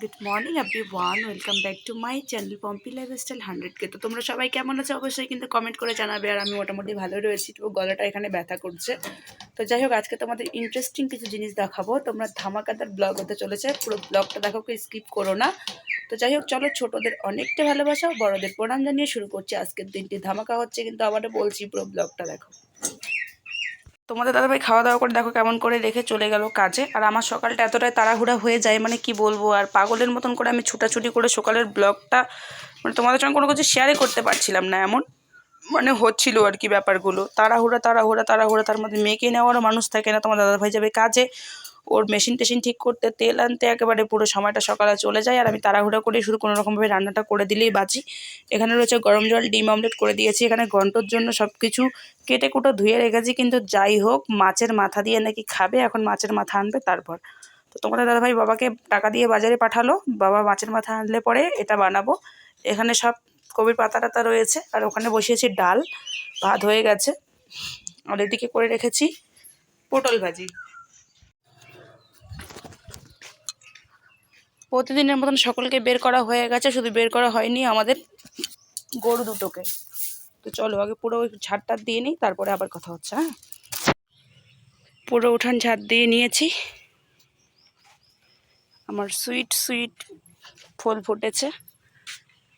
Good morning আপনি one welcome back to my channel Pompi lifestyle হান্ড্রেডকে তো তোমরা সবাই কেমন আছো? অবশ্যই কিন্তু কমেন্ট করে জানাবে আর আমি মোটামুটি ভালো রয়েছি তো গলাটা এখানে ব্যথা করছে। তো যাই হোক, আজকে তোমাদের ইন্টারেস্টিং কিছু জিনিস দেখাবো। তোমরা ধামাকাদার ব্লগ হতে চলেছে, পুরো ব্লগটা দেখো স্কিপ করো না। তো যাই হোক, চলো ছোটোদের অনেকটা ভালোবাসা, বড়দের প্রণাম জানিয়ে শুরু করছি। আজকের দিনটি ধামাকা হচ্ছে, কিন্তু আবারও বলছি পুরো ব্লগটা দেখো। তোমাদের দাদাভাই খাওয়া দাওয়া করে দেখো কেমন করে রেখে চলে গেল কাজে। আর আমার সকালটা এতটাই তাড়াহুড়া হয়ে যায় মানে কি বলব? আর পাগলের মতন করে আমি ছুটাছুটি করে সকালের ব্লগটা মানে তোমাদের সঙ্গে কোনো কিছু শেয়ারই করতে পারছিলাম না এমন। মানে হচ্ছিল আর কি ব্যাপারগুলো। তাড়াহুড়া তাড়াহুড়া তাড়াহুড়া, তার মধ্যে মেয়েকে নেওয়ারও মানুষ থাকে না তোমার দাদাভাই যাবে কাজে। ওর মেশিন টেশিন ঠিক করতে তেল আনতে একেবারে পুরো সময়টা সকালে চলে যায় আর আমি তাড়াহুড়া করে শুধু কোনো রকমভাবে রান্নাটা করে দিলেই বাঁচি। এখানে রয়েছে গরম জল, ডিম অমলেট করে দিয়েছি। এখানে ঘন্টর জন্য সব কিছু কেটে কুটো ধুয়ে রেখেছি কিন্তু যাই হোক, মাছের মাথা দিয়ে নাকি খাবে, এখন মাছের মাথা আনবে তারপর। তো তোমাদের দাদাভাই বাবাকে টাকা দিয়ে বাজারে পাঠালো, বাবা মাছের মাথা আনলে পরে এটা বানাবো। এখানে সব কবির পাতা টাতা রয়েছে আর ওখানে বসিয়েছি ডাল, ভাত হয়ে গেছে। আর এদিকে করে রেখেছি পটল ভাজি। প্রতিদিনের মতন সকলকে বের করা হয়ে গেছে, শুধু বের করা হয়নি আমাদের গরু দুটোকে। তো চলো আগে পুরো ঝাড়টা দিয়ে নিই, তারপরে আবার কথা হচ্ছে হ্যাঁ? পুরো উঠান ঝাড় দিয়ে নিয়েছি। আমার সুইট সুইট ফুল ফুটেছে।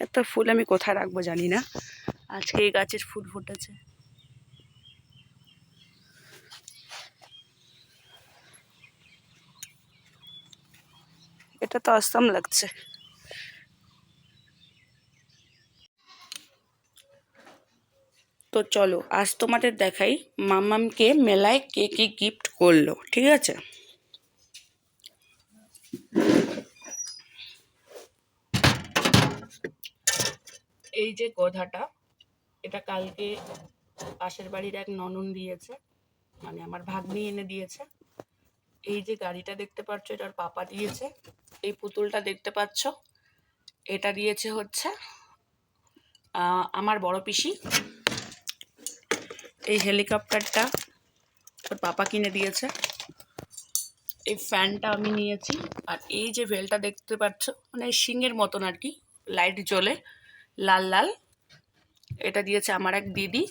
এত ফুল আমি কোথায় রাখব জানি না। আজকে এই গাছের ফুল ফুটেছে। এটা তো অসম লাগছে। তো চলো, আজ তোমাদের দেখাই মামামকে মেলায় কে কি গিফট করল, ঠিক আছে? এই যে গধাটা, এটা কালকে পাশের বাড়ির এক ননন দিয়েছে মানে আমার ভাগ্নি এনে দিয়েছে। এই যে গাড়িটা দেখতে পাচ্ছ, এটার পাপা দিয়েছে। এই পুতুলটা দেখতে পাচ্ছ। এটা দিয়েছে হচ্ছে আমার বড় পিসি। এই হেলিকপ্টারটা ওর পাপা কিনে দিয়েছে। এই ফ্যানটা আমি নিয়েছি। আর এই যে ভেলটা দেখতে পাচ্ছ মানে শিঙের মতন আর কি, লাইট জ্বলে, লাল লাল। এটা দিয়েছে আমার এক দিদি।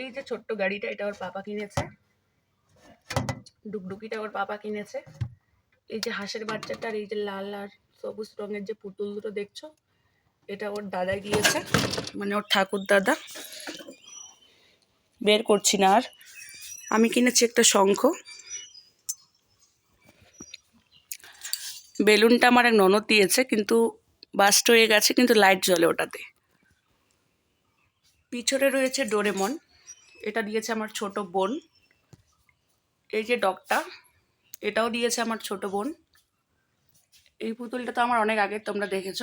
এই যে ছোট্ট গাড়িটা, এটা ওর পাপা কিনেছে। ডুকডুকিটা ওর পাপা কিনেছে। এই যে হাঁসের বাচ্চাটার এই যে লাল আর সবুজ রঙের যে পুতুল দুটো দেখছ, এটা ওর দাদা গিয়েছে মানে ওর ঠাকুর দাদা। বের করছি না আর। আমি কিনেছি একটা শঙ্খ। বেলুনটা আমার এক ননদ দিয়েছে, কিন্তু বাস্ট হয়ে গেছে, কিন্তু লাইট জ্বলে ওটাতে। পিছনে রয়েছে ডোরেমন। এটা দিয়েছে আমার ছোট বোন। এই যে ডগটা। এটাও দিয়েছে আমার ছোট বোন। এই পুতুলটা তো আমার অনেক আগে তোমরা দেখেছ।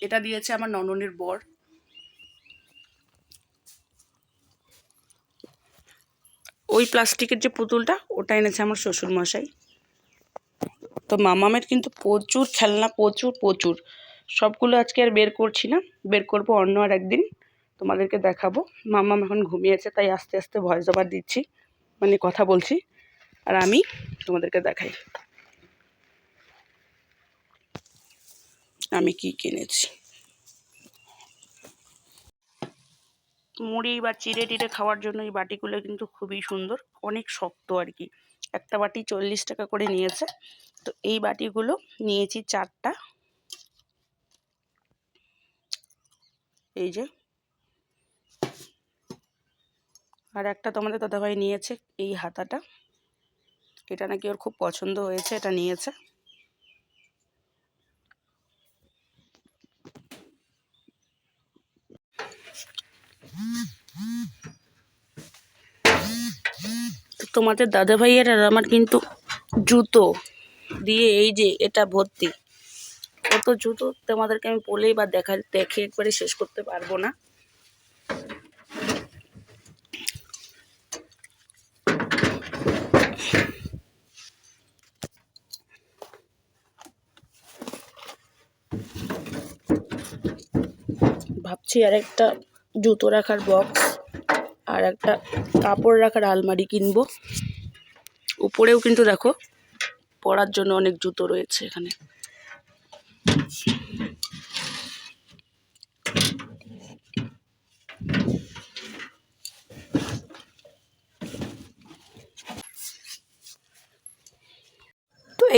এটা দিয়েছে আমার নননের বর। ওই প্লাস্টিকের যে পুতুলটা, ওটা এনেছে আমার শ্বশুর মশাই তো মামামের কিন্তু প্রচুর খেলনা, প্রচুর প্রচুর। সবগুলো আজকে আর বের করছি না। বের করব অন্য আর একদিন। তোমাদেরকে দেখাবো। মামাম এখন ঘুমিয়েছে, তাই আস্তে আস্তে ভয়েস ওভার দিচ্ছি। মানে কথা বলছি। আর আমি তোমাদেরকে দেখাই। আমি কি কিনেছি? মুড়ি বা চিড়ে টিড়ে খাওয়ার জন্য এই বাটিগুলো কিন্তু খুবই সুন্দর, অনেক শক্ত আর কি। একটা বাটি চল্লিশ টাকা করে নিয়েছে। তো এই বাটিগুলো নিয়েছি চারটা। এই যে। আর একটা তোমাদের দাদাভাই নিয়েছে এই হাতাটা। এটা নাকি ওর খুব পছন্দ হয়েছে, এটা নিয়েছে। তোমাদের দাদা ভাইয়ের আর আমার কিন্তু জুতো দিয়ে এই যে এটা ভর্তি। কত জুতো তোমাদেরকে আমি বলেই বা দেখা, দেখে একবারে শেষ করতে পারব না। ভাবছি আর একটা জুতো রাখার বক্স আর একটা কাপড় রাখার আলমারি কিনবো। উপরেও কিন্তু দেখো পড়ার জন্য অনেক জুতো রয়েছে এখানে।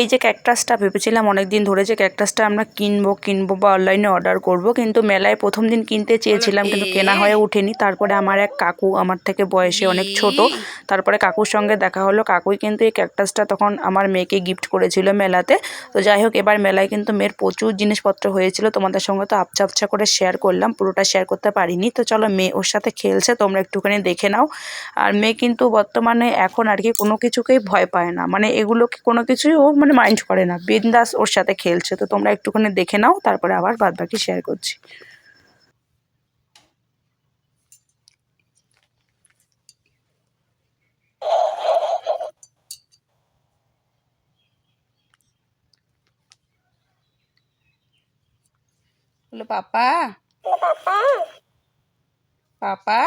এই যে ক্যাকটাসটা ভেবেছিলাম অনেক দিন ধরে যে ক্যাকটাসটা আমরা কিনবো কিনবো বা অনলাইনে অর্ডার করব, কিন্তু মেলায় প্রথম দিন কিনতে চেয়েছিলাম, কিন্তু কেনা হয়ে ওঠেনি। তারপরে আমার এক কাকু আমার থেকে বয়সে অনেক ছোট, তারপরে কাকুর সঙ্গে দেখা হলো। কাকুই কিন্তু এই ক্যাকটাসটা তখন আমার মেয়েকে গিফট করেছিল মেলাতে। তো যাই হোক, এবার মেলায় কিন্তু মেয়ের প্রচুর জিনিসপত্র হয়েছিল। তোমাদের সঙ্গে তো আপচা আপচা করে শেয়ার করলাম, পুরোটা শেয়ার করতে পারিনি। তো চলো, মেয়ে ওর সাথে খেলছে, তোমরা একটুখানি দেখে নাও। আর মেয়ে কিন্তু বর্তমানে এখন আর কি কোনো কিছুকেই ভয় পায় না। মানে এগুলোকে কোনো কিছুই ও মানে মাইন্ড করে না। বিন্দাস ওর সাথে খেলছে। তো তোমরা একটুখানি দেখে নাও তারপরে আবার বাদ বাকি শেয়ার করছি। বলো পাপা? পাপা?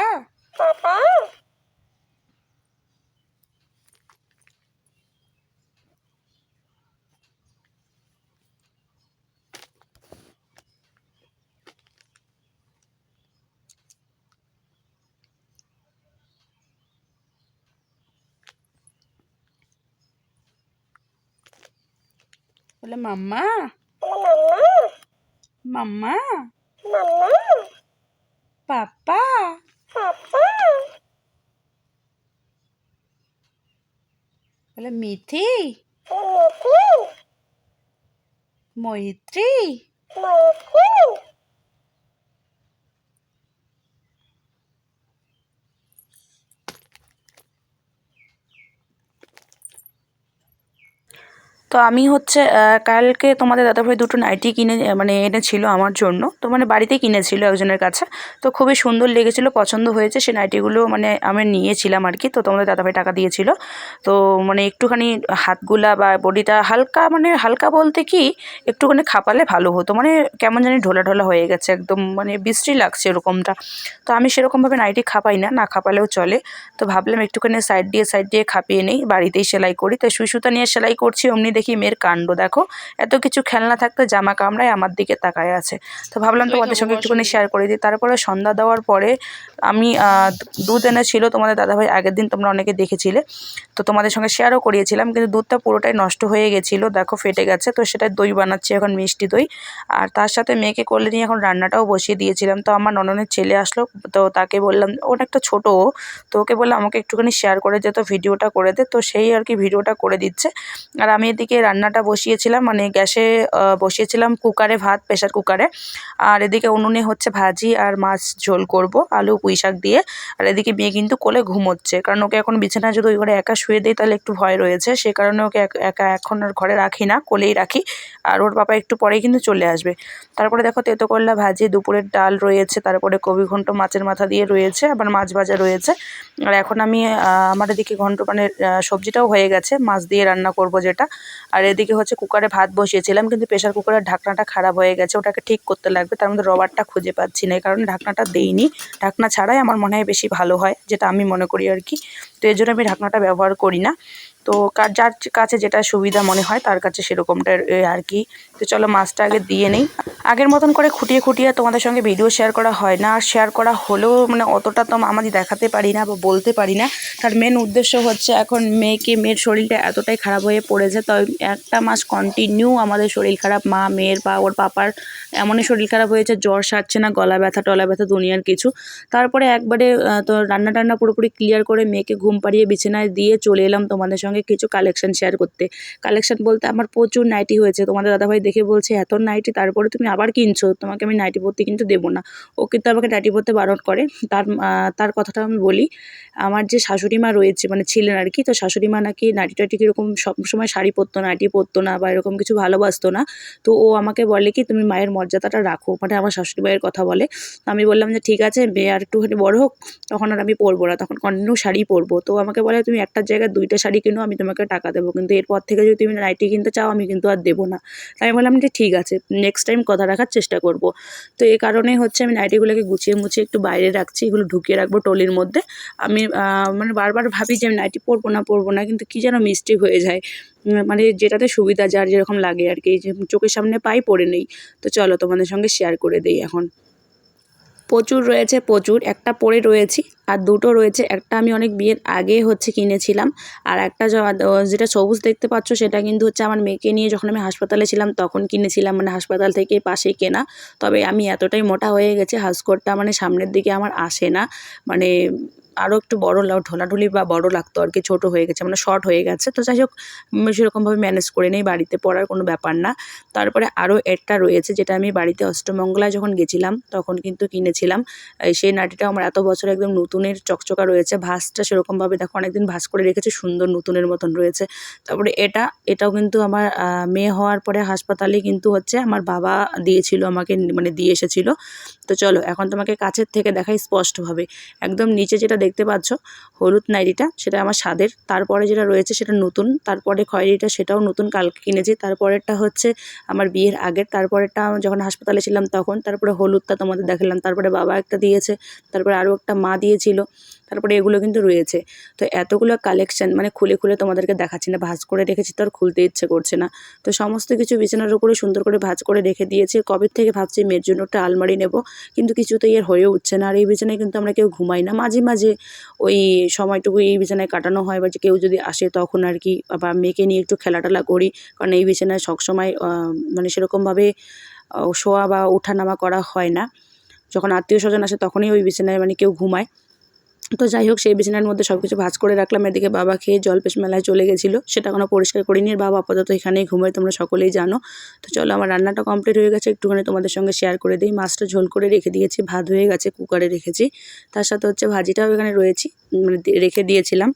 বলে মাম্মা মাম্মা পাপা বলে মিথি মৈত্রী তো আমি হচ্ছে কালকে তোমাদের দাদাভাই দুটো নাইটি কিনে মানে এনেছিল আমার জন্য। তো মানে বাড়িতে কিনেছিল একজনের কাছে। তো খুবই সুন্দর লেগেছিল, পছন্দ হয়েছে। সে নাইটিগুলো মানে আমি নিয়েছিলাম আর কি তো তোমাদের দাদাভাই টাকা দিয়েছিল। তো মানে একটুখানি হাতগুলা বা বডিটা হালকা মানে হালকা বলতে কি, একটুখানি খাপালে ভালো হতো। মানে কেমন জানি ঢোলা ঢোলা হয়ে গেছে, একদম মানে বিশ্রী লাগছে এরকমটা। তো আমি সেরকমভাবে নাইটি খাপাই না না খাপালেও চলে। তো ভাবলাম একটুখানি সাইড দিয়ে সাইড দিয়ে খাপিয়ে নিই, বাড়িতেই সেলাই করি। তাই সুই সুতা নিয়ে সেলাই করছি, অমনি দেখি মেয়ের কাণ্ড দেখো। এত কিছু খেলনা থাকতে জামা কামড়ায় আমার দিকে তাকায় আছে। তো ভাবলাম তোমাদের সঙ্গে একটুখানি শেয়ার করে দিই। তারপরে সন্ধ্যা দেওয়ার পরে আমি দুধ এনেছিল তোমাদের দাদাভাই আগের দিন তোমরা অনেকে দেখেছিলে। তো তোমাদের সঙ্গে শেয়ারও করিয়েছিলাম কিন্তু দুধটা পুরোটাই নষ্ট হয়ে গেছিল দেখো ফেটে গেছে। তো সেটা দই বানাচ্ছি এখন মিষ্টি দই। আর তার সাথে মেয়েকে করলে নিয়ে এখন রান্নাটাও বসিয়ে দিয়েছিলাম। তো আমার নননের ছেলে আসলো তো তাকে বললাম অনেকটা ছোট ও তো ওকে বললাম আমাকে একটুখানি শেয়ার করে দে তো ভিডিওটা করে দে। তো সেই আর কি ভিডিওটা করে দিচ্ছে। আর আমি এদিকে রান্নাটা বসিয়েছিলাম মানে গ্যাসে বসিয়েছিলাম কুকারে ভাত প্রেশার কুকারে। আর এদিকে উনুনে হচ্ছে ভাজি আর মাছ ঝোল করব, আলু, পুঁই শাক দিয়ে। আর এদিকে মেয়ে কিন্তু কোলে ঘুমোচ্ছে, কারণ ওকে এখন বিছানায় যদি ওই ঘরে একা শুয়ে দিই তাহলে একটু ভয় রয়েছে। সে কারণে ওকে এক- এখন আর ঘরে রাখি না, কোলেই রাখি। আর ওর বাবা একটু পরেই কিন্তু চলে আসবে। তারপরে দেখো তেতো করলা ভাজি, দুপুরের ডাল রয়েছে, তারপরে কবি ঘন্ট মাছের মাথা দিয়ে রয়েছে, আবার মাছ ভাজা রয়েছে। আর এখন আমি আমার এদিকে ঘন্ট মানে সবজিটাও হয়ে গেছে, মাছ দিয়ে রান্না করব যেটা। আর এদিকে হচ্ছে কুকারে ভাত বসিয়েছিলাম, কিন্তু প্রেশার কুকারের ঢাকনাটা খারাপ হয়ে গেছে, ওটাকে ঠিক করতে লাগবে, তার মধ্যে রবারটা খুঁজে পাচ্ছি না, এই কারণে ঢাকনাটা দেইনি। ঢাকনা ছাড়াই আমার মনে হয় বেশি ভালো হয়, যেটা আমি মনে করি আর কি। তো এই জন্য আমি ঢাকনাটা ব্যবহার করি না। তো যার কাছে যেটা সুবিধা মনে হয়, তার কাছে সেরকমটা আর কি। তো চলো মাছটা আগে দিয়ে নেই। আগের মতন করে খুঁটিয়ে খুঁটিয়ে তোমাদের সঙ্গে ভিডিও শেয়ার করা হয় না। আর শেয়ার করা হলেও মানে অতটা তো আমাদের দেখাতে পারি না বা বলতে পারি না। তার মেন উদ্দেশ্য হচ্ছে এখন মেয়েকে, মেয়ের শরীরটা এতটাই খারাপ হয়ে পড়েছে, তো একটা মাস কন্টিনিউ আমাদের শরীর খারাপ। মা, মেয়ের বা ওর পাপার এমনই শরীর খারাপ হয়েছে, জ্বর সারছে না, গলা ব্যথা, টলা ব্যথা, দুনিয়ার কিছু। তারপরে একবারে তো রান্না টান্না পুরোপুরি ক্লিয়ার করে মেয়েকে ঘুম পাড়িয়ে বিছানায় দিয়ে চলে এলাম তোমাদের সঙ্গে। কিছু কালেকশন শেয়ার করতে। কালেকশন বলতে আমার প্রচুর নাইটি হয়েছে। তোমাদের দাদাভাই দেখে বলছে, এত নাইটি তারপরে তুমি আবার কিনছো? তোমাকে আমি নাইটি পরতে কিন্তু দেবো না। ও কিন্তু আমাকে নাইটি পরতে বারণ করে। তার তার কথাটা আমি বলি। আমার যে শাশুড়ি মা রয়েছে মানে ছিলেন আর কি, তো শাশুড়ি মা নাকি নাইটি টাইটি কীরকম সবসময় শাড়ি পরতো না নাইটি পরতো না বা এরকম কিছু ভালোবাসতো না। তো ও আমাকে বলে কি, তুমি মায়ের মর্যাদাটা রাখো। মানে আমার শাশুড়ি মায়ের কথা বলে। তো আমি বললাম যে, ঠিক আছে, মেয়ে আর একটুখানি বড় হোক, তখন আর আমি পরবো না। তখন কন্টিনিউ শাড়ি পরবো। তো আমাকে বলে, তুমি একটা জায়গায় দুইটা শাড়ি কিনো, আমি তোমাকে টাকা দেবো। কিন্তু এরপর থেকে যদি তুমি নাইটি কিনতে চাও, আমি কিন্তু আর দেবো না। তাই আমি বললাম যে, ঠিক আছে নেক্সট টাইম কথা রাখার চেষ্টা করব। তো এই কারণেই হচ্ছে আমি নাইটিগুলোকে গুছিয়ে মুছিয়ে একটু বাইরে রাখছি, এগুলো ঢুকিয়ে রাখব টলির মধ্যে। আমি আহ, মানে বারবার ভাবি যে আমি নাইটি পরবো না পরবো না কিন্তু কী যেন মিস্টেক হয়ে যায়। মানে যেটাতে সুবিধা যার যেরকম লাগে আর কি চোখের সামনে পাই পরে নেই। তো চলো তোমাদের সঙ্গে শেয়ার করে দেই এখন। প্রচুর রয়েছে প্রচুর। একটা পরে রয়েছি আর দুটো রয়েছে। একটা আমি অনেক বিয়ের আগে হচ্ছে কিনেছিলাম আর একটা যেটা সবুজ দেখতে পাচ্ছ সেটা কিন্তু হচ্ছে আমার মেয়েকে নিয়ে যখন আমি হাসপাতালে ছিলাম তখন কিনেছিলাম। মানে হাসপাতাল থেকে পাশেই কেনা। তবে আমি এতটাই মোটা হয়ে গেছে হাউসকোটটা মানে সামনের দিকে আমার আসে না। মানে আরও একটু বড় ঢোলাঢুলি বা বড় লাগতো আর কি, ছোটো হয়ে গেছে মানে শর্ট হয়ে গেছে। তো যাই হোক সেরকমভাবে ম্যানেজ করে নেই, বাড়িতে পড়ার কোনো ব্যাপার না। তারপরে আরও একটা রয়েছে, যেটা আমি বাড়িতে অষ্টমঙ্গলায় যখন গেছিলাম, তখন কিন্তু কিনেছিলাম। সেই নাটিটা আমার এত বছর একদম নতুনের চকচকা রয়েছে, ভাঁজটা সেরকমভাবে দেখো অনেকদিন ভাঁজ করে রেখেছে, সুন্দর নতুনের মতন রয়েছে। তারপরে এটা, এটাও কিন্তু আমার মেয়ে হওয়ার পরে হাসপাতালে কিন্তু হচ্ছে আমার বাবা দিয়েছিল আমাকে মানে দিয়ে এসেছিল। তো চলো, এখন তোমাকে কাছের থেকে দেখাই স্পষ্টভাবে। একদম নিচে যেটা দেখতে পাচ্ছ, হলুদ নাইটিটা, সেটা আমার স্বাদের। তারপরে যেটা রয়েছে সেটা নতুন, তারপরে খয়েরিটা সেটাও নতুন, কালকে কিনেছি। তারপরেরটা হচ্ছে আমার বিয়ের আগের, তারপরেরটা যখন হাসপাতালে ছিলাম তখন, তারপরে হলুদটা তোমাদের দেখালাম। তারপরে বাবা একটা দিয়েছে, তারপরে আরও একটা মা দিয়েছিল। তারপরে এগুলো কিন্তু রয়েছে। তো এতগুলো কালেকশন মানে খুলে খুলে তোমাদেরকে দেখাচ্ছি না, ভাঁজ করে রেখেছি তো আর খুলতে ইচ্ছে করছে না। তো সমস্ত কিছু বিছানার উপরে সুন্দর করে ভাঁজ করে রেখে দিয়েছি। কবে থেকে ভাবছি মেয়ের জন্য একটা আলমারি নেব, কিন্তু কিছুতেই আর হয়ে উঠছে না। আর এই বিছানায় কিন্তু আমরা কেউ ঘুমাই না। মাঝে মাঝে ওই সময়টুকু এই বিছানায় কাটানো হয় বা যে কেউ যদি আসে তখন আর কি, বা মেয়েকে নিয়ে একটু খেলা টেলা করি। কারণ এই বিছানায় সবসময় মানে সেরকমভাবে শোয়া বা ওঠানামা করা হয় না। যখন আত্মীয় স্বজন আসে তখনই ওই বিছানায় মানে কেউ ঘুমায়। তো যাই হোক, সেই বিছানার মধ্যে সব কিছু ভাজ করে রাখলাম। এদিকে বাবা খেয়ে জলপেশ মেলায় চলে গেছিল। সেটা কোনো পরিষ্কার করিনি। আর বাবা আপাতত এখানেই ঘুমায়, তোমরা সকলেই জানো। তো চলো, আমার রান্নাটা কমপ্লিট হয়ে গেছে। একটুখানি তোমাদের সঙ্গে শেয়ার করে দিই। মাছটা ঝোল করে রেখে দিয়েছি। ভাত হয়ে গেছে কুকারে রেখেছি। তার সাথে হচ্ছে ভাজিটাও এখানে রয়েছি। মানে রেখে দিয়েছিলাম।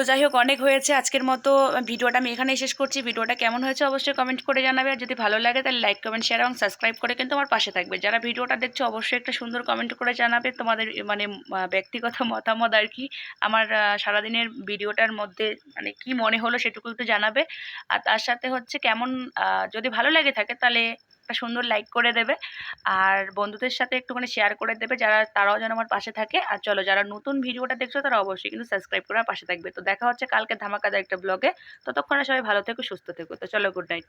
তো যাই হোক অনেক হয়েছে আজকের মতো ভিডিওটা আমি এখানেই শেষ করছি। ভিডিওটা কেমন হয়েছে অবশ্যই কমেন্ট করে জানাবে, আর যদি ভালো লাগে তাহলে লাইক কমেন্ট শেয়ার এবং সাবস্ক্রাইব করে কিন্তু আমার পাশে থাকবে। যারা ভিডিওটা দেখছ অবশ্যই একটা সুন্দর কমেন্ট করে জানাবে তোমাদের মানে ব্যক্তিগত মতামত আর কি। আমার সারাদিনের ভিডিওটার মধ্যে মানে কি মনে হলো সেটুকু একটু জানাবে। আর তার সাথে হচ্ছে কেমন যদি ভালো লাগে থাকে তাহলে একটা সুন্দর লাইক করে দেবে। আর বন্ধুদের সাথে একটুখানি শেয়ার করে দেবে, যারা, তারাও যেন আমার পাশে থাকে। আর চলো, যারা নতুন ভিডিওটা দেখছ, তারা অবশ্যই কিন্তু সাবস্ক্রাইব করে পাশে থাকবে। তো দেখা হচ্ছে কালকে ধামাকাদার একটা ব্লগে ততক্ষণে সবাই ভালো থেকো, সুস্থ থেকো। তো চলো গুড নাইট